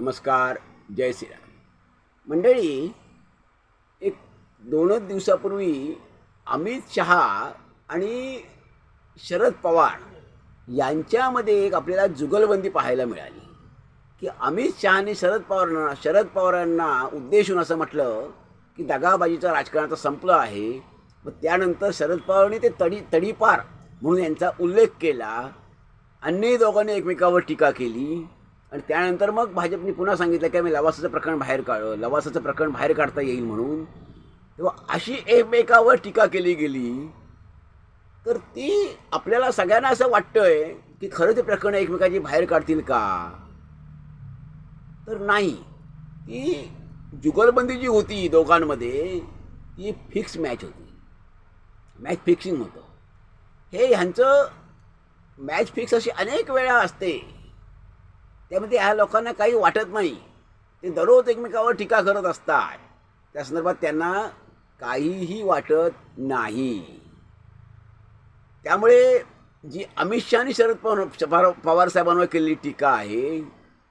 नमस्कार जय श्रीराम. मंडळी एक दोनच दिवसापूर्वी अमित शहा आणि शरद पवार यांच्यामध्ये एक आपल्याला जुगलबंदी पाहायला मिळाली. की अमित शहाने शरद पवारांना शरद पवारांना उद्देशून असं म्हटलं की दगाबाजीचं राजकारण आता संपलं आहे. मग त्यानंतर शरद पवारांनी ते तडी तडीपार म्हणून यांचा उल्लेख केला. अन्य दोघांनी एकमेकावर टीका केली. आणि त्यानंतर मग भाजपने पुन्हा सांगितलं की आम्ही लवासाचं प्रकरण बाहेर काढ. लवासाचं प्रकरण बाहेर काढता येईल म्हणून. तेव्हा अशी एकमेकावर टीका केली गेली. तर ती आपल्याला सगळ्यांना असं वाटतंय की खरं ते प्रकरण एकमेकाची बाहेर काढतील का? तर नाही. ती जुगलबंदी जी होती दोघांमध्ये ती फिक्स मॅच होती. मॅच फिक्सिंग होतं. हे ह्यांचं मॅच फिक्स अशी अनेक वेळा असते. त्यामध्ये ह्या लोकांना काही वाटत नाही. ते दररोज एकमेकावर टीका करत असतात. त्या संदर्भात त्यांना काहीही वाटत नाही. त्यामुळे जी अमित शहानी शरद पवार पवार पवार साहेबांवर केलेली टीका आहे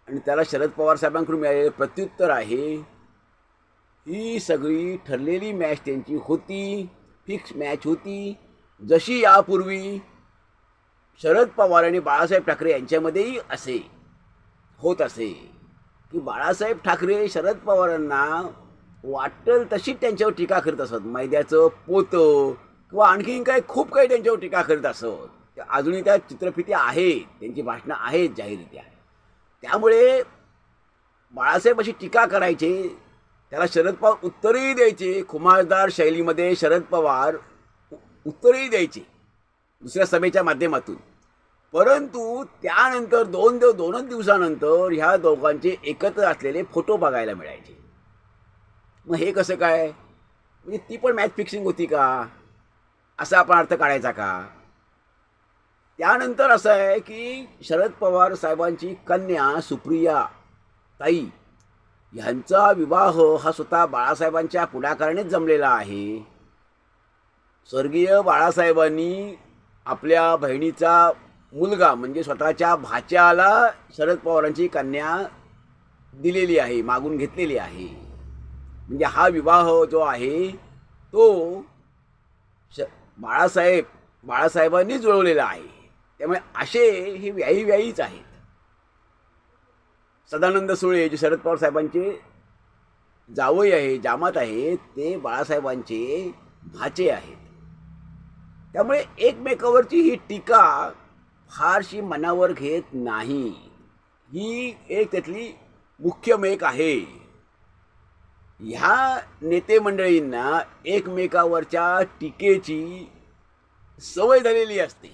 आणि त्याला शरद पवार साहेबांकडून मिळालेलं प्रत्युत्तर आहे ही सगळी ठरलेली मॅच त्यांची होती फिक्स मॅच होती. जशी यापूर्वी शरद पवार आणि बाळासाहेब ठाकरे यांच्यामध्येही असे. होत असे. की बाळासाहेब ठाकरे शरद पवारांना वाटेल तशी त्यांच्यावर टीका करत असत. मैद्याचं पोतं किंवा आणखीन काही खूप काही त्यांच्यावर टीका करत असत. त्या अजूनही त्या चित्रफिती आहेत त्यांची भाषणं आहेत जाहीररित्या. त्यामुळे बाळासाहेब अशी टीका करायचे त्याला शरद पवार उत्तरही द्यायचे खुमासदार शैलीमध्ये शरद पवार उ- उत्तरही द्यायचे दुसऱ्या सभेच्या माध्यमातून. परंतु त्यानंतर दोन दिव दोनच दिवसानंतर ह्या दोघांचे एकत्र असलेले फोटो बघायला मिळायचे. मग हे कसं काय? म्हणजे ती पण मॅच फिक्सिंग होती का? असा आपण अर्थ काढायचा का? त्यानंतर असं आहे की शरद पवार साहेबांची कन्या सुप्रिया ताई ह्यांचा विवाह हा स्वतः बाळासाहेबांच्या पुढाकारानेच जमलेला आहे. स्वर्गीय बाळासाहेबांनी आपल्या बहिणीचा मुलगा म्हणजे स्वतःच्या भाच्याला शरद पवारांची कन्या दिलेली आहे मागून घेतलेली आहे. म्हणजे हा विवाह जो आहे तो श बाळासाहेब बाळासाहेबांनी जुळवलेला आहे. त्यामुळे असे हे व्याही व्याहीच आहेत. सदानंद सुळे जे शरद पवार साहेबांचे जावई आहे जामात आहेत ते बाळासाहेबांचे भाचे आहेत. त्यामुळे एकमेकावरची ही टीका फारशी मनावर घेत नाही. ही एक त्यातली मुख्य मेक आहे. ह्या नेते मंडळींना एकमेकावरच्या टीकेची सवय झालेली असते.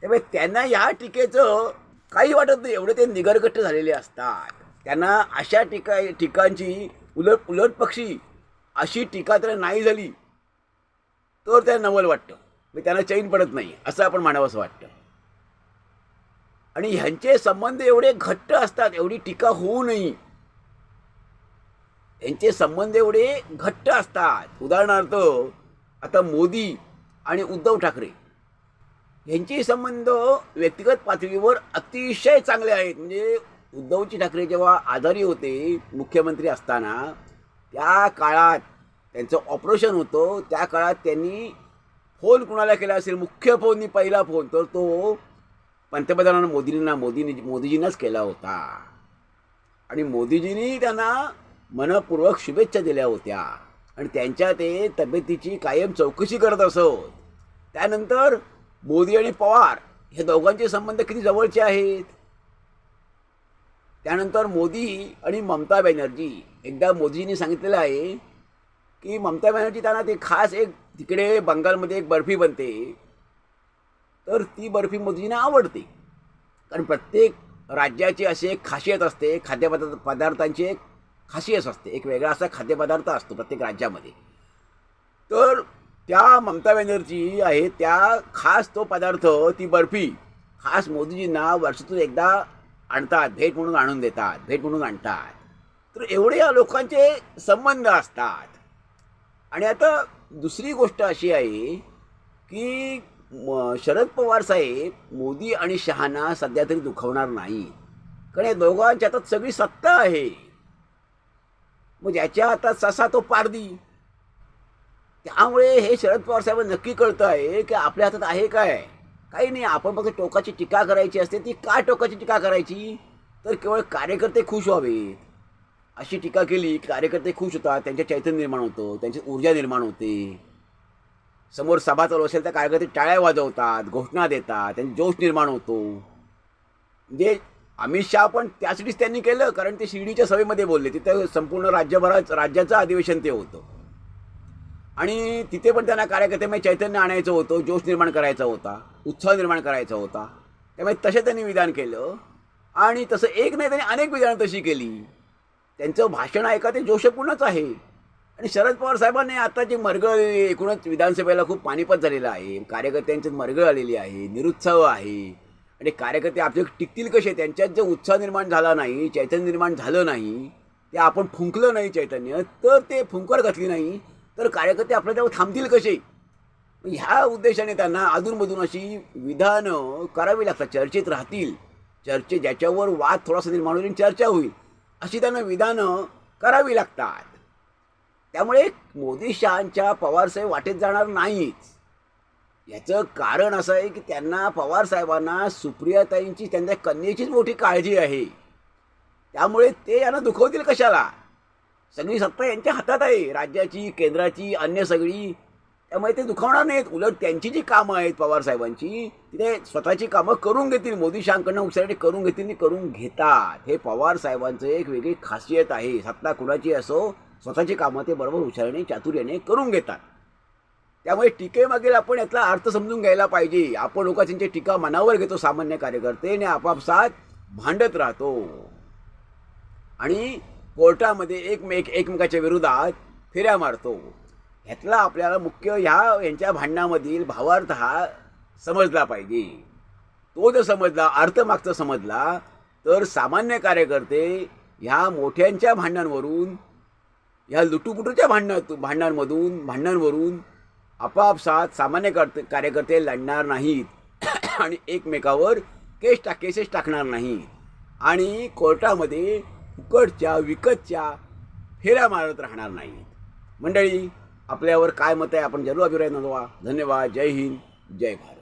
त्यामुळे त्यांना ह्या टीकेचं काही वाटत नाही एवढे ते निगरगट्ट झालेले असतात. त्यांना अशा टीका टीकांची उलट उलट पक्षी अशी टीका तर नाही झाली तर त्यांना नवल वाटतं. मग त्यांना चैन पडत नाही असं आपण म्हणावं असं वाटतं. आणि ह्यांचे संबंध एवढे घट्ट असतात एवढी टीका होऊ नये. यांचे संबंध एवढे घट्ट असतात. उदाहरणार्थ आता मोदी आणि उद्धव ठाकरे यांचे संबंध व्यक्तिगत पातळीवर अतिशय चांगले आहेत. म्हणजे उद्धवजी ठाकरे जेव्हा आजारी होते मुख्यमंत्री असताना त्या काळात त्यांचं ऑपरेशन होतं. त्या काळात त्यांनी फोन कुणाला केला असेल? मुख्य फोननी पहिला फोन. तर तो पंतप्रधान मोदींना मोदींनी मोदीजींनाच केला होता. आणि मोदीजींनी त्यांना मनपूर्वक शुभेच्छा दिल्या होत्या. आणि त्यांच्या ते तब्येतीची कायम चौकशी करत असत. त्यानंतर मोदी आणि पवार हे दोघांचे संबंध किती जवळचे आहेत? त्यानंतर मोदी आणि ममता बॅनर्जी. एकदा मोदीजींनी सांगितलेलं आहे की ममता बॅनर्जी त्यांना ते खास एक तिकडे बंगालमध्ये एक बर्फी बनते. तर ती बर्फी मोदीजींना आवडते. कारण प्रत्येक राज्याची अशी एक खासियत असते खाद्यपदार्थ पदार्थांची एक खासियत असते. एक वेगळा असा खाद्यपदार्थ असतो प्रत्येक राज्यामध्ये. तर त्या ममता बॅनर्जी आहे त्या खास तो पदार्थ ती बर्फी खास मोदीजींना वर्षातून एकदा आणतात भेट म्हणून आणून देतात भेट म्हणून आणतात. तर एवढे या लोकांचे संबंध असतात. आणि आता दुसरी गोष्ट अशी आहे की म- शरद पवार साहेब मोदी आणि शहाना सध्या तरी दुखवणार नाही. कारण या दोघांच्या हातात सगळी सत्ता आहे. मग ज्याच्या हातात ससा तो पारदी त्यामुळे हे शरद पवार साहेब नक्की कळतं आहे की आपल्या हातात आहे काय? काही नाही आपण फक्त टोकाची टीका करायची असते. ती का टोकाची टीका करायची? तर केवळ कार्यकर्ते खुश व्हावेत. अशी टीका केली की कार्यकर्ते खुश होतात त्यांचे चैतन्य निर्माण होतं त्यांची ऊर्जा निर्माण होते. समोर सभा चालू असेल तर कार्यकर्ते टाळ्या वाजवतात घोषणा देतात त्यांनी जोश निर्माण होतो. म्हणजे अमित शहा पण त्यासाठीच त्यांनी केलं कारण ते शिर्डीच्या सभेमध्ये बोलले. तिथं संपूर्ण राज्यभरात राज्याचं अधिवेशन ते होतं. आणि तिथे पण त्यांना कार्यकर्त्यामध्ये चैतन्य आणायचं होतं जोश निर्माण करायचा होता उत्साह निर्माण करायचा होता. त्यामुळे तसे त्यांनी विधान केलं. आणि तसं एक नाही त्यांनी अनेक विधानं तशी केली. त्यांचं भाषण ऐका ते जोशपूर्णच आहे. आणि शरद पवार साहेबांनी आता जे मरगळ एकूणच विधानसभेला खूप पाणीपत झालेलं आहे. कार्यकर्त्यांची मरगळ आलेली आहे निरुत्साह आहे. आणि कार्यकर्ते आपले टिकतील कसे? त्यांच्यात जर उत्साह निर्माण झाला नाही चैतन्य निर्माण झालं नाही ते आपण फुंकलं नाही चैतन्य तर ते फुंकर घातली नाही तर कार्यकर्ते आपल्या त्यावर थांबतील कसे? ह्या उद्देशाने त्यांना अधूनमधून अशी विधानं करावी लागतात चर्चेत राहतील. चर्चे ज्याच्यावर वाद थोडासा निर्माण होईल आणि चर्चा होईल अशी त्यांना विधानं करावी लागतात. त्यामुळे मोदी शहांच्या पवारसाहेब वाटेत जाणार नाहीच. याचं कारण असं आहे की त्यांना पवारसाहेबांना सुप्रियाताईंची त्यांच्या कन्येचीच मोठी काळजी आहे. त्यामुळे ते यांना दुखवतील कशाला? सगळी सत्ता यांच्या हातात आहे. राज्याची केंद्राची अन्य सगळी. त्यामुळे ते दुखावणार नाहीत. उलट त्यांची जी कामं आहेत पवारसाहेबांची ते स्वतःची कामं करून घेतील. मोदी शहांकडनं उशासाठी करून घेतील आणि करून घेतात. हे पवारसाहेबांचं एक वेगळी खासियत आहे. सत्ता कुणाची असो स्वतःची कामं ते बरोबर हुशारीने चातुर्याने करून घेतात. त्यामुळे टीकेमागील आपण यातला अर्थ समजून घ्यायला पाहिजे. आपण लोक त्यांची टीका मनावर घेतो सामान्य कार्यकर्ते आणि आपापसात भांडत राहतो. आणि कोर्टामध्ये एकमेक एकमेकाच्या विरोधात फेऱ्या मारतो. ह्यातला आपल्याला मुख्य ह्या यांच्या भांडणामधील भावार्थ हा समजला पाहिजे. तो जर समजला अर्थ मागचा समजला तर सामान्य कार्यकर्ते ह्या मोठ्यांच्या भांडणांवरून ह्या लुटूपुटूच्या भांडणात भांडणांमधून भांडणांवरून आपापसात सामान्य कर्ते कार्यकर्ते लढणार नाहीत. आणि एकमेकावर केस टाक केसेस टाकणार नाही आणि कोर्टामध्ये फुकटच्या विकतच्या फेऱ्या मारत राहणार नाहीत. मंडळी आपल्यावर काय मत आहे? आपण जरूर अभिप्राय नोंदवा. धन्यवाद. जय हिंद. जय भारत.